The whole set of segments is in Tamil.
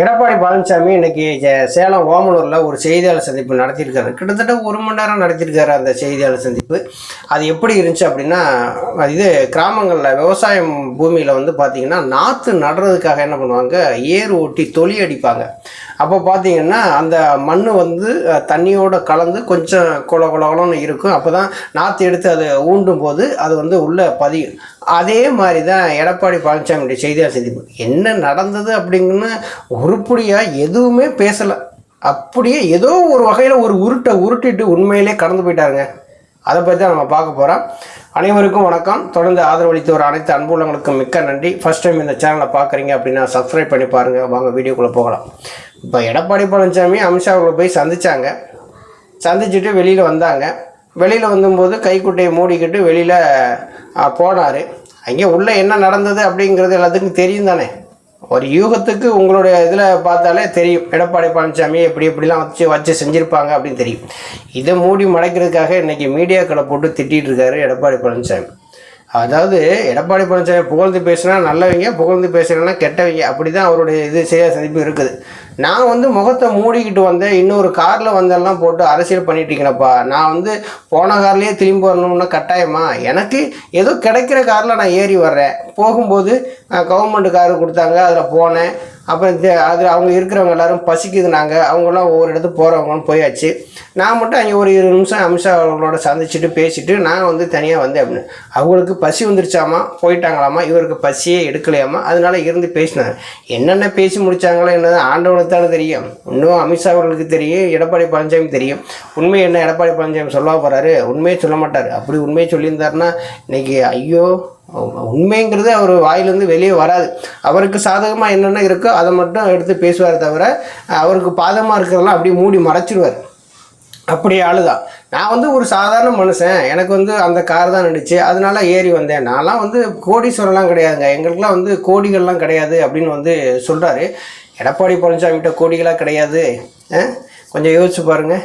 எடப்பாடி பழனிசாமி இன்னைக்கு சேலம் ஓமலூரில் ஒரு செய்தியாளர் சந்திப்பு நடத்தியிருக்காரு. கிட்டத்தட்ட ஒரு மணி நேரம் நடத்தியிருக்காரு அந்த செய்தியாளர் சந்திப்பு. அது எப்படி இருந்துச்சு அப்படின்னா இது கிராமங்களில் விவசாயம் பூமியில் வந்து பார்த்திங்கன்னா நாற்று நடுறதுக்காக என்ன பண்ணுவாங்க? ஏர் ஓட்டி தொலி அடிப்பாங்க. அப்போ பார்த்தீங்கன்னா அந்த மண் வந்து தண்ணியோடு கலந்து கொஞ்சம் கொல கொல இருக்கும். அப்போ தான் நாற்று எடுத்து அதை ஊண்டும் போது அது வந்து உள்ளே பதியும் அதே மாதிரி தான் எடப்பாடி பழனிசாமியுடைய செய்தியாளர் சந்திப்பு என்ன நடந்தது அப்படிங்கன்னு உருப்படியாக எதுவுமே பேசலை. அப்படியே ஏதோ ஒரு வகையில் ஒரு உருட்டை உருட்டிட்டு உண்மையிலே கடந்து போயிட்டாருங்க. அதை பற்றி தான் நம்ம பார்க்க போகிறோம் அனைவருக்கும் வணக்கம். தொடர்ந்து ஆதரவளித்து வர அனைத்து அன்புள்ளங்களுக்கும் மிக்க நன்றி. ஃபஸ்ட் டைம் இந்த சேனலை பார்க்குறீங்க அப்படின்னா சப்ஸ்கிரைப் பண்ணி பாருங்கள் வாங்க வீடியோக்குள்ளே போகலாம். இப்போ எடப்பாடி பழனிசாமி அமித்ஷா போய் சந்தித்தாங்க சந்திச்சுட்டு வெளியில் வந்தாங்க. வெளியில் வந்தபோது கைக்குட்டையை மூடிக்கிட்டு வெளியில் போனார். அங்கே உள்ளே என்ன நடந்தது அப்படிங்கிறது எல்லாத்துக்கும் தெரியும் தானே. ஒரு யூகத்துக்கு உங்களுடைய இதில் பார்த்தாலே தெரியும். எடப்பாடி பழனிசாமி எப்படி எப்படிலாம் வச்சு வச்சு செஞ்சுருப்பாங்க அப்படின்னு தெரியும். இதை மூடி மடைக்கிறதுக்காக இன்றைக்கி மீடியாக்களை போட்டு திட்டிகிட்டு இருக்காரு எடப்பாடி பழனிசாமி. அதாவது எடப்பாடி பழனிசாமி புகழ்ந்து பேசுனா நல்லவங்க புகழ்ந்து பேசுனா கெட்டவங்க. அப்படி தான் அவருடைய இது செய்ய சந்திப்பு இருக்குது. நான் வந்து முகத்தை மூடிக்கிட்டு வந்தேன் இன்னொரு காரில் வந்தெல்லாம் போட்டு அரசியல் பண்ணிட்டு இருக்கேனப்பா. நான் வந்து போன கார்லேயே திரும்பி வரணும்னா கட்டாயமா? எனக்கு ஏதோ கிடைக்கிற காரில் நான் ஏறி வர்றேன். போகும்போது கவர்மெண்ட் காரு கொடுத்தாங்க அதில் போனேன். அப்புறம் இது அது அவங்க இருக்கிறவங்க எல்லாரும் பசிக்குது நாங்கள் அவங்களாம் ஒவ்வொரு இடத்துக்கு போகிறவங்கன்னு போயாச்சு. நான் மட்டும் அங்கே ஒரு இருபது நிமிஷம் அமித்ஷா அவங்களோட சந்திச்சுட்டு பேசிட்டு நான் வந்து தனியாக வந்தேன் அப்படின்னு. அவங்களுக்கு பசி வந்துருச்சாமா? போயிட்டாங்களாமா? இவருக்கு பசியே எடுக்கலையாமா? அதனால இருந்து பேசினாங்க என்னென்ன பேசி முடித்தாங்களோ என்னது? ஆண்டவனுக்கு தானே தெரியும். இன்னும் அமித்ஷா அவர்களுக்கு தெரியும். எடப்பாடி பழனிசாமி தெரியும். உண்மை என்ன? எடப்பாடி பழனிசாமி சொல்ல போகிறாரு உண்மையை சொல்ல மாட்டார். அப்படி உண்மையை சொல்லியிருந்தாருன்னா இன்னைக்கு ஐயோ உண்மைங்கிறது அவர் வாயிலேருந்து வெளியே வராது. அவருக்கு சாதகமாக என்னென்ன இருக்கோ அதை மட்டும் எடுத்து பேசுவார் தவிர அவருக்கு பாதமாக இருக்கிறதெல்லாம் அப்படியே மூடி மறைச்சிடுவார் அப்படி ஆளுதான். நான் வந்து ஒரு சாதாரண மனுஷன். எனக்கு வந்து அந்த கார் தான் நடிச்சு அதனால ஏறி வந்தேன். நான்லாம் வந்து கோடீஸ்வரம்லாம் கிடையாதுங்க. எங்களுக்குலாம் வந்து கோடிகள்லாம் கிடையாது அப்படின்னு வந்து சொல்கிறாரு எடப்பாடி பழனிசாமிகிட்ட கோடிகளாக கிடையாது. கொஞ்சம் யோசிச்சு பாருங்கள்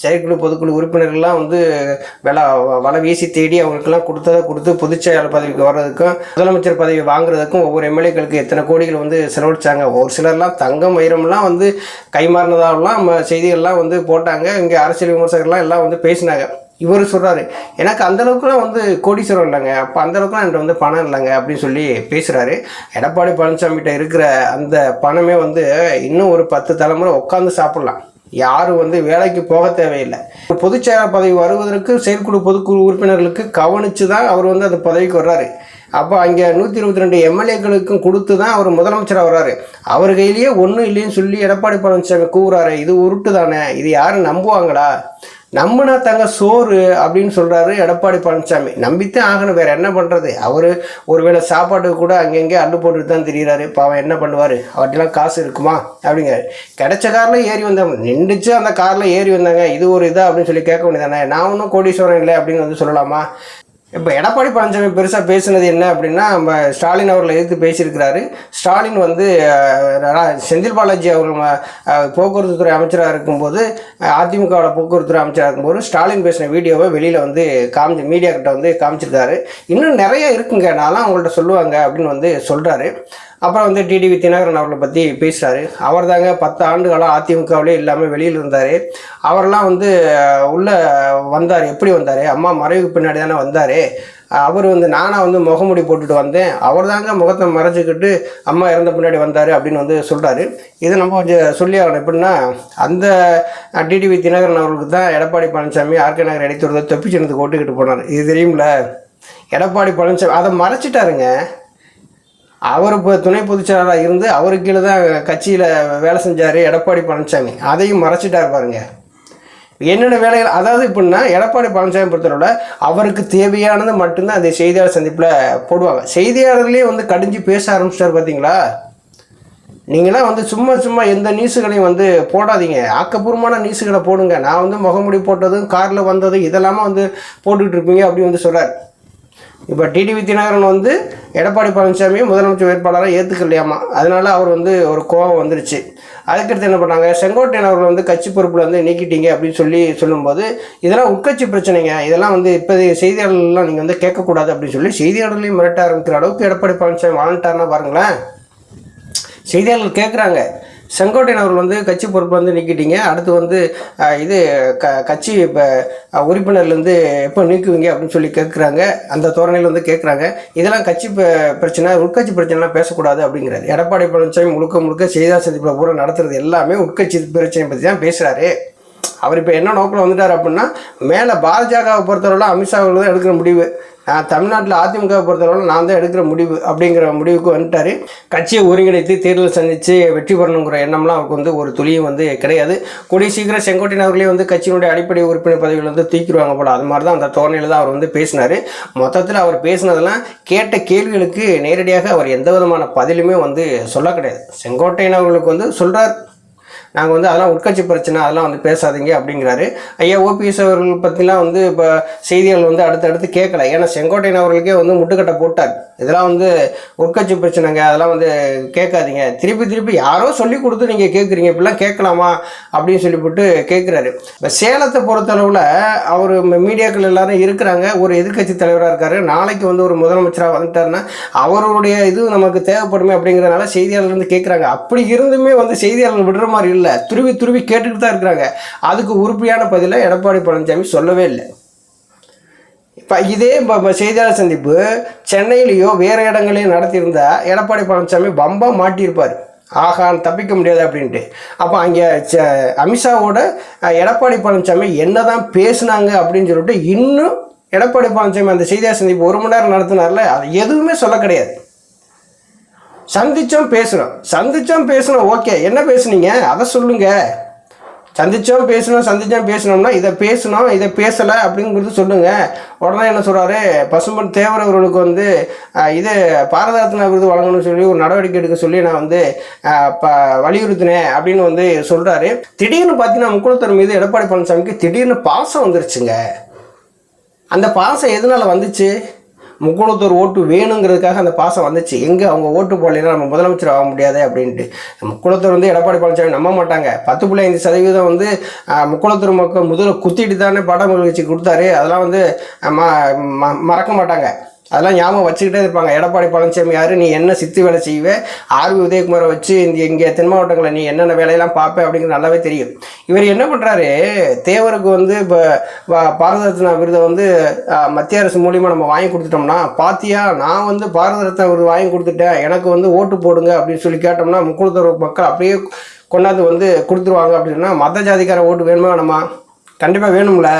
செயற்குழு பொதுக்குழு உறுப்பினர்கள்லாம் வந்து வில வலை வீசி தேடி அவங்களுக்கெல்லாம் கொடுத்ததை கொடுத்து பொதுச்செயலாளர் பதவிக்கு வர்றதுக்கும் முதலமைச்சர் பதவி வாங்குறதுக்கும் ஒவ்வொரு எம்எல்ஏக்களுக்கு எத்தனை கோடிகள் வந்து செலவழிச்சாங்க. ஒரு சிலர்லாம் தங்கம் வைரம்லாம் வந்து கைமாறினதாகலாம் நம்ம செய்திகள்லாம் வந்து போட்டாங்க. இங்கே அரசியல் விமர்சகர்லாம் எல்லாம் வந்து பேசினாங்க. இவர் சொல்கிறாரு எனக்கு அந்தளவுக்குலாம் வந்து கோடீஸ்வரம் இல்லைங்க. அப்போ அந்த அளவுக்குலாம் என்கிட்ட வந்து பணம் இல்லைங்க அப்படின்னு சொல்லி பேசுகிறாரு எடப்பாடி பழனிசாமிகிட்ட இருக்கிற அந்த பணமே வந்து இன்னும் ஒரு பத்து தலைமுறை உட்காந்து சாப்பிட்லாம். யாரும் வந்து வேலைக்கு போக தேவையில்லை. பொதுச் பதவி வருவதற்கு செயற்குழு பொதுக்குழு உறுப்பினர்களுக்கு கவனித்து தான் அவர் வந்து அந்த பதவிக்கு வர்றாரு. அப்போ அங்கே நூற்றி இருபத்தி ரெண்டு எம்எல்ஏக்களுக்கும் கொடுத்து தான் அவர் முதலமைச்சராக வர்றாரு. அவர் கையிலேயே ஒன்றும் இல்லைன்னு சொல்லி எடப்பாடி பழனிசாமி கூறுறாரு இது உருட்டு தானே இது யாரும் நம்புவாங்களா? நம்பினா தங்க சோறு அப்படின்னு சொல்கிறாரு எடப்பாடி பழனிசாமி. நம்பித்தான் ஆகணும் வேறு என்ன பண்ணுறது அவர் ஒருவேளை சாப்பாடு கூட அங்கங்கே அள்ளு போட்டுட்டு தான் தெரிகிறாரு பாவம் என்ன பண்ணுவார்? அவர்கிட்டலாம் காசு இருக்குமா? அப்படிங்கிறாரு. கிடைச்ச காரில் ஏறி வந்தாங்க நின்றுச்சு அந்த காரில் ஏறி வந்தாங்க. இது ஒரு இதாக அப்படின்னு சொல்லி கேட்க வேண்டியதானே நான் ஒன்றும் கோடீஸ்வரன் இல்லை அப்படின்னு வந்து சொல்லலாமா? இப்போ எடப்பாடி பழனிசாமி பெருசாக பேசுனது என்ன அப்படின்னா நம்ம ஸ்டாலின் அவர்களை எதிர்த்து பேசியிருக்கிறாரு. ஸ்டாலின் வந்து செந்தில் பாலாஜி அவர்கள் போக்குவரத்து துறை அமைச்சராக இருக்கும்போது அதிமுகவோட போக்குவரத்து துறை அமைச்சராக இருக்கும்போது ஸ்டாலின் பேசின வீடியோவை வெளியில் வந்து காமிச்சு மீடியா கிட்ட வந்து காமிச்சிருக்காரு. இன்னும் நிறைய இருக்குங்க நான்லாம் அவங்கள்ட்ட சொல்லுவாங்க அப்படின்னு வந்து சொல்கிறாரு அப்புறம் வந்து டிடிவி தினகரன் அவர்களை பற்றி பேசுகிறாரு அவர் தாங்க பத்து ஆண்டுகளாக அதிமுகவிலே இல்லாமல் வெளியில் இருந்தார். அவரெல்லாம் வந்து உள்ளே உள்ள வந்தார். எப்படி வந்தார்? அம்மா மறைவுக்கு பின்னாடி தானே வந்தார். அவர் வந்து நானாக வந்து முகமுடி போட்டுட்டு வந்தேன். அவர் தாங்க முகத்தை மறைச்சிக்கிட்டு அம்மா இறந்த பின்னாடி வந்தார் அப்படின்னு வந்து சொல்கிறாரு இதை நம்ம கொஞ்சம் சொல்லி ஆகணும். எப்படின்னா அந்த டிடிவி தினகரன் அவர்களுக்கு தான் எடப்பாடி பழனிசாமி ஆர்கே நகர் இடைத்தூரத்தை தொப்பி சின்னத்துக்கு ஓட்டுக்கிட்டு போனார். இது தெரியும்ல? எடப்பாடி பழனிசாமி அதை மறைச்சிட்டாருங்க. அவர் இப்போ துணை பொதுச்செயலாளராக இருந்து அவருக்கு கீழே தான் கட்சியில் வேலை செஞ்சார் எடப்பாடி பழனிசாமி அதையும் மறைச்சிட்டார் பாருங்க. என்னென்ன வேலைகள் அதாவது எப்படின்னா எடப்பாடி பழனிசாமி பொறுத்தவரை அவருக்கு தேவையானது மட்டும்தான் அந்த செய்தியாளர் சந்திப்பில் போடுவாங்க. செய்தியாளர்களே வந்து கடிஞ்சு பேச ஆரம்பிச்சிட்டார் பார்த்தீங்களா நீங்களாம் வந்து சும்மா சும்மா எந்த நியூஸுகளையும் வந்து போடாதீங்க. ஆக்கப்பூர்வமான நியூஸுகளை போடுங்க. நான் வந்து முகமுடி போட்டதும் காரில் வந்ததும் இதெல்லாமா வந்து போட்டுக்கிட்டு இருப்பீங்க அப்படி வந்து சொல்கிறார் இப்போ டிடிவி தினகரன் வந்து எடப்பாடி பழனிசாமியை முதலமைச்சர் வேட்பாளராக ஏற்றுக்கலையாமா அதனால் அவர் வந்து ஒரு கோபம் வந்துருச்சு. அதுக்கடுத்து என்ன பண்ணாங்க? செங்கோட்டையன் அவர்கள் வந்து கட்சி பொறுப்பில் வந்து நீக்கிட்டீங்க அப்படின்னு சொல்லி சொல்லும்போது இதெல்லாம் உட்கட்சி பிரச்சனைங்க. இதெல்லாம் வந்து இப்போதைய செய்தியாளர்கள்லாம் நீங்கள் வந்து கேட்கக்கூடாது அப்படின்னு சொல்லி செய்தியாளர்களையும் மிரட்ட ஆரம்பிக்கிற அளவுக்கு எடப்பாடி பழனிசாமி வாழ்ந்துட்டார்னா பாருங்களேன். செய்தியாளர்கள் கேட்குறாங்க செங்கோட்டையன் அவர்கள் வந்து கட்சி பொறுப்பு வந்து நீக்கிட்டீங்க. அடுத்து வந்து இது க கட்சி இப்போ உறுப்பினர்லேருந்து எப்போ நீக்குவீங்க அப்படின்னு சொல்லி கேட்குறாங்க. அந்த தோரணையில் வந்து கேட்குறாங்க. இதெல்லாம் கட்சி ப- பிரச்சனை உட்கட்சி பிரச்சனைலாம் பேசக்கூடாது அப்படிங்கிறாரு. எடப்பாடி பழனிசாமி முழுக்க முழுக்க செய்தா சந்திப்பில் பூரா நடத்துறது எல்லாமே உட்கட்சி பிரச்சனை பற்றி தான் பேசுகிறாரு அவர் இப்போ என்ன நோக்கில் வந்துட்டார் அப்படின்னா மேலே பாஜகவை பொறுத்தவரை அமித்ஷா தான் எடுக்கிற முடிவு. நான் தமிழ்நாட்டில் அதிமுகவை பொறுத்தவரை நான் தான் எடுக்கிற முடிவு அப்படிங்கிற முடிவுக்கு வந்துட்டார். கட்சியை ஒருங்கிணைத்து தேர்தல் சந்தித்து வெற்றி பெறணுங்கிற எண்ணம்லாம் அவருக்கு வந்து ஒரு துளியும் வந்து கிடையாது. கூடிய சீக்கிரம் செங்கோட்டையன் அவர்களே வந்து கட்சியினுடைய அடிப்படை உறுப்பினர் பதவியில் வந்து தூக்கிடுவாங்க போல. அது மாதிரி தான் அந்த தோணையில் தான் அவர் வந்து பேசினார். மொத்தத்தில் அவர் பேசினதெல்லாம் கேட்ட கேள்விகளுக்கு நேரடியாக அவர் எந்த விதமான பதிலுமே வந்து சொல்ல கிடையாது. செங்கோட்டையன் அவர்களுக்கு வந்து சொல்கிறார் நாங்கள் வந்து அதெல்லாம் உட்கட்சி பிரச்சனை அதெல்லாம் வந்து பேசாதீங்க அப்படிங்கிறாரு. ஐயா ஓபிஎஸ் அவர்கள் பற்றிலாம் வந்து இப்போ செய்திகள் வந்து அடுத்தடுத்து கேட்கல. ஏன்னா செங்கோட்டையன் அவர்களுக்கே வந்து முட்டுக்கட்டை போட்டார். இதெல்லாம் வந்து உட்கட்சி பிரச்சனைங்க. அதெல்லாம் வந்து கேட்காதீங்க. திருப்பி திருப்பி யாரோ சொல்லி கொடுத்து நீங்கள் கேட்குறீங்க. இப்படிலாம் கேட்கலாமா அப்படின்னு சொல்லிவிட்டு கேட்குறாரு. இப்போ சேலத்தை பொறுத்தளவில் அவர் மீடியாக்கள் எல்லாரும் இருக்கிறாங்க. ஒரு எதிர்க்கட்சி தலைவராக இருக்காரு. நாளைக்கு வந்து ஒரு முதலமைச்சராக வந்துட்டாருன்னா அவருடைய இது நமக்கு தேவைப்படுமே அப்படிங்கிறதுனால செய்தியாளர்கள் வந்து கேட்குறாங்க. அப்படி இருந்துமே வந்து செய்தியாளர்கள் விடுற மாதிரி இல்லை. துருவி துருவி கேட்டுக்கிட்டு தான் இருக்கிறாங்க. அதுக்கு உறுப்பியான பதிலை எடப்பாடி பழனிசாமி சொல்லவே இல்லை. இப்போ இதே ப- செய்தியாளர் சந்திப்பு சென்னையிலேயோ வேறு இடங்களையும் நடத்தியிருந்தா எடப்பாடி பழனிசாமி பம்பாக மாட்டியிருப்பார். ஆஹா தப்பிக்க முடியாது அப்படின்ட்டு. அப்போ அங்கே அமித்ஷாவோட எடப்பாடி பழனிசாமி என்ன தான் பேசுனாங்க அப்படின்னு சொல்லிட்டு இன்னும் எடப்பாடி பழனிசாமி அந்த செய்தியாளர் சந்திப்பு ஒரு மணி நேரம் நடத்தினார்ல அது எதுவுமே சொல்ல கிடையாது. சந்திச்சோம் பேசணும் சந்திச்சோம் பேசணும் ஓகே. என்ன பேசுனீங்க? அதை சொல்லுங்க. சந்திச்சோம் பேசணும் சந்திச்சோம் பேசணும்னா இதை பேசணும் இதை பேசலை அப்படிங்கிறது சொல்லுங்க. உடனே என்ன சொல்கிறாரு பசும்பன் தேவரவர்களுக்கு வந்து இது பாரத விருது வழங்கணும்னு சொல்லி ஒரு நடவடிக்கை எடுக்க சொல்லி நான் வந்து ப வலியுறுத்தினேன் அப்படின்னு வந்து சொல்கிறாரு திடீர்னு பார்த்தீங்கன்னா முக்குளத்தர் மீது எடப்பாடி பழனிசாமிக்கு திடீர்னு பாசம் வந்துருச்சுங்க. அந்த பாசம் எதனால வந்துச்சு? முக்குளத்தூர் ஓட்டு வேணுங்கிறதுக்காக அந்த பாசம் வந்துச்சு. எங்கே அவங்க ஓட்டு போடலைன்னா நம்ம முதலமைச்சர் ஆக முடியாது அப்படின்ட்டு. முக்குளத்தூர் வந்து எடப்பாடி பழனிசாமி நம்ப மாட்டாங்க. பத்து புள்ளி ஐந்து சதவீதம் வந்து முக்குளத்தூர் மக்கள் முதல்ல குத்திட்டு தானே படம் வச்சு கொடுத்தாரு. அதெல்லாம் வந்து ம- ம- மறக்க மாட்டாங்க. அதெல்லாம் ஞாபகம் வச்சுக்கிட்டே இருப்பாங்க. எடப்பாடி பழனிசாமி யார்? நீ என்ன சித்து வேலை செய்வே? ஆர்வி உதயகுமாரை வச்சு இந்த இங்கே தென் மாவட்டங்களில் நீ என்னென்ன வேலையெல்லாம் பார்ப்ப அப்படிங்கிறது நல்லாவே தெரியும் இவர் என்ன பண்ணுறாரு தேவருக்கு வந்து இப்போ பாரத ரத்னா விருதை வந்து மத்திய அரசு மூலியமாக நம்ம வாங்கி கொடுத்துட்டோம்னா பாத்தியா நான் வந்து பாரத ரத்னா விருது வாங்கி கொடுத்துட்டேன். எனக்கு வந்து ஓட்டு போடுங்க அப்படின்னு சொல்லி கேட்டோம்னா முக்குளத்தூர் மக்கள் அப்படியே கொண்டாந்து வந்து கொடுத்துருவாங்க அப்படின்னா மத ஜாதிக்கார ஓட்டு வேணுமா வேணுமா கண்டிப்பாக வேணும்ல.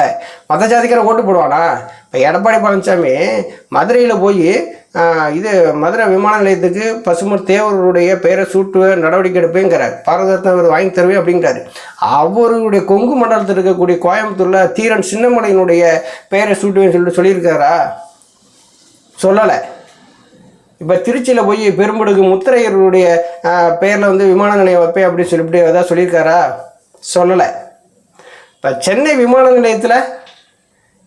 மத ஜாதிக்கார ஓட்டு போடுவானா? இப்போ எடப்பாடி பழனிசாமி மதுரையில் போய் இது மதுரை விமான நிலையத்துக்கு பசுமர் தேவருடைய பெயரை சூட்டு நடவடிக்கை எடுப்பேங்கிறார். பாரதத்தை அவர் வாங்கி தருவேன் அப்படிங்கிறாரு. அவருடைய கொங்கு மண்டலத்தில் இருக்கக்கூடிய கோயம்புத்தூரில் தீரன் சின்னமலையினுடைய பெயரை சூட்டுவேன்னு சொல்லிட்டு சொல்லியிருக்காரா? சொல்லலை. இப்போ திருச்சியில் போய் பெரும்படுகு முத்திரையருடைய பெயரில் வந்து விமான நிலையம் வைப்பேன் அப்படின்னு சொல்லிவிட்டு ஏதாவது சொல்லியிருக்காரா? சொல்லலை. இப்போ சென்னை விமான நிலையத்தில்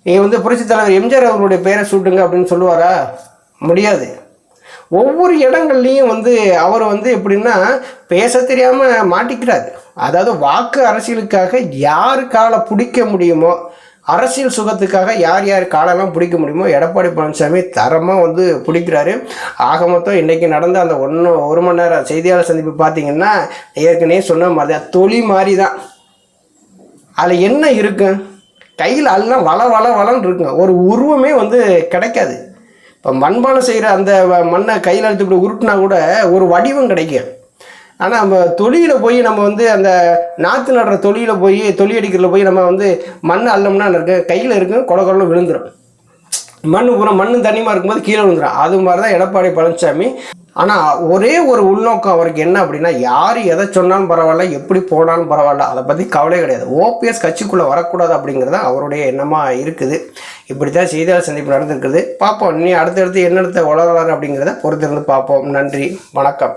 நீங்கள் வந்து புரட்சித் தலைவர் எம்ஜிஆர் அவர்களுடைய பெயரை சூட்டுங்க அப்படின்னு சொல்லுவாரா? முடியாது. ஒவ்வொரு இடங்கள்லையும் வந்து அவர் வந்து எப்படின்னா பேச தெரியாமல் மாட்டிக்கிறார். அதாவது வாக்கு அரசியலுக்காக யார் காலை பிடிக்க முடியுமோ அரசியல் சுகத்துக்காக யார் யார் காலெல்லாம் பிடிக்க முடியுமோ எடப்பாடி பழனிசாமி தரமாக வந்து பிடிக்கிறாரு. ஆக மொத்தம் இன்றைக்கி நடந்த அந்த ஒன்று ஒரு மணி நேரம் செய்தியாளர் சந்திப்பு பார்த்தீங்கன்னா ஏற்கனவே சொன்ன மாதிரி தான் தொழி மாதிரி தான் அதில் என்ன இருக்கு? கையில் எல்லாம் வள வள வளன்னு இருக்குங்க. ஒரு உருவமே வந்து கிடைக்காது. இப்போ மண்பானை செய்கிற அந்த வ- மண்ணை கையில் எடுத்து இப்படி உருட்டினா கூட ஒரு வடிவம் கிடைக்கும் ஆனால் நம்ம தொழியில் போய் நம்ம வந்து அந்த நாற்று நடுற தொழியில் போய் தொழில் அடிக்கிறதுல போய் நம்ம வந்து மண் அள்ளம்னா இருக்கு? கையில் இருக்கும் கொல விழுந்துடும் மண் பூரா மண்ணு தண்ணியமாக இருக்கும்போது கீழே விழுந்துடும் அது மாதிரி தான் எடப்பாடி பழனிசாமி ஆனால் ஒரே ஒரு உள்நோக்கம் அவருக்கு என்ன அப்படின்னா யார் எதை சொன்னாலும் பரவாயில்ல எப்படி போனாலும் பரவாயில்ல அதை பற்றி கவலை கிடையாது. ஓபிஎஸ் கட்சிக்குள்ளே வரக்கூடாது அப்படிங்கிறது தான் அவருடைய எண்ணமாக இருக்குது. இப்படி தான் செய்தியாளர் சந்திப்பு நடந்திருக்குது. பார்ப்போம். நீ அடுத்தடுத்து என்னெடுத்த வளர்றாரு அப்படிங்கிறத பொறுத்திருந்து பார்ப்போம். நன்றி. வணக்கம்.